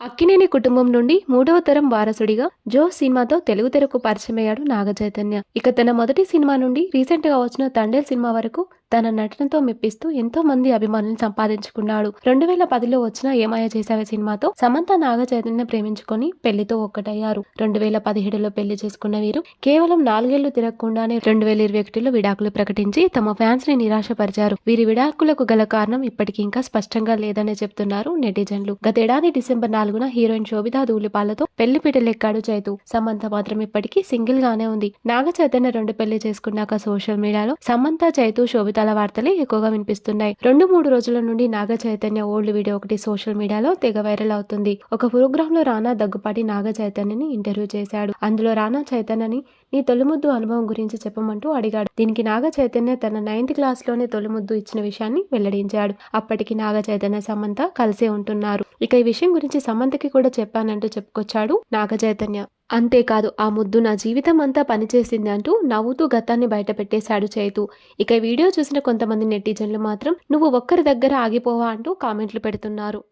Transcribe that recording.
అక్కినేని కుటుంబం నుండి మూడవ తరం వారసుడిగా జో సినిమాతో తెలుగు తెరకు పరిచయమయ్యాడు నాగచైతన్య ఇక తన మొదటి సినిమా నుండి రీసెంట్గా వచ్చిన తండేల్ సినిమా వరకు తన నటనతో మెప్పిస్తూ ఎంతో మంది అభిమానులను సంపాదించుకున్నాడు. రెండు వేల పదిలో వచ్చిన ఏమాయ చేసావే సినిమాతో సమంత నాగ చైతన్య ప్రేమించుకొని పెళ్ళితో ఒక్కటయ్యారు. రెండు వేల పదిహేడులో పెళ్ళి చేసుకున్న వీరు కేవలం నాలుగేళ్ళు తిరగకుండానే రెండు వేల ఇరవై ఒకటిలో విడాకులు ప్రకటించి తమ ఫ్యాన్స్ని నిరాశపరిచారు. వీరి విడాకులకు గల కారణం ఇప్పటికీ ఇంకా స్పష్టంగా లేదనే చెప్తున్నారు నెటిజన్లు. గతేడాది డిసెంబర్ నాలుగున హీరోయిన్ శోభితా ధూళిపాలతో పెళ్ళి పీటలెక్కాడు చైతు. సమంత మాత్రం ఇప్పటికీ సింగిల్ గానే ఉంది. నాగ చైతన్య రెండు పెళ్ళి చేసుకున్నాక సోషల్ మీడియాలో సమంత చైతు అద్భుతాల వార్తలే ఎక్కువగా వినిపిస్తున్నాయి. రెండు మూడు రోజుల నుండి నాగ చైతన్య ఓల్డ్ వీడియో ఒకటి సోషల్ మీడియాలో తెగ వైరల్ అవుతుంది. ఒక ప్రోగ్రామ్లో రానా దగ్గుపాటి నాగ చైతన్యని ఇంటర్వ్యూ చేశాడు. అందులో రానా చైతన్యని నీ తొలిముద్దు అనుభవం గురించి చెప్పమంటూ అడిగాడు. దీనికి నాగ చైతన్య తన నైన్త్ క్లాస్లోనే తొలిముద్దు ఇచ్చిన విషయాన్ని వెల్లడించాడు. అప్పటికి నాగ చైతన్య సమంత కలిసే ఉంటున్నారు. ఇక ఈ విషయం గురించి సమంతకి కూడా చెప్పానంటూ చెప్పుకొచ్చాడు నాగ చైతన్య. అంతేకాదు ఆ ముద్దు నా జీవితం అంతా పనిచేసింది అంటూ నవ్వుతూ గతాన్ని బయట పెట్టేశాడు చేతు. ఇక వీడియో చూసిన కొంతమంది నెటిజన్లు మాత్రం నువ్వు ఒక్కరి దగ్గర ఆగిపోవా అంటూ కామెంట్లు పెడుతున్నారు.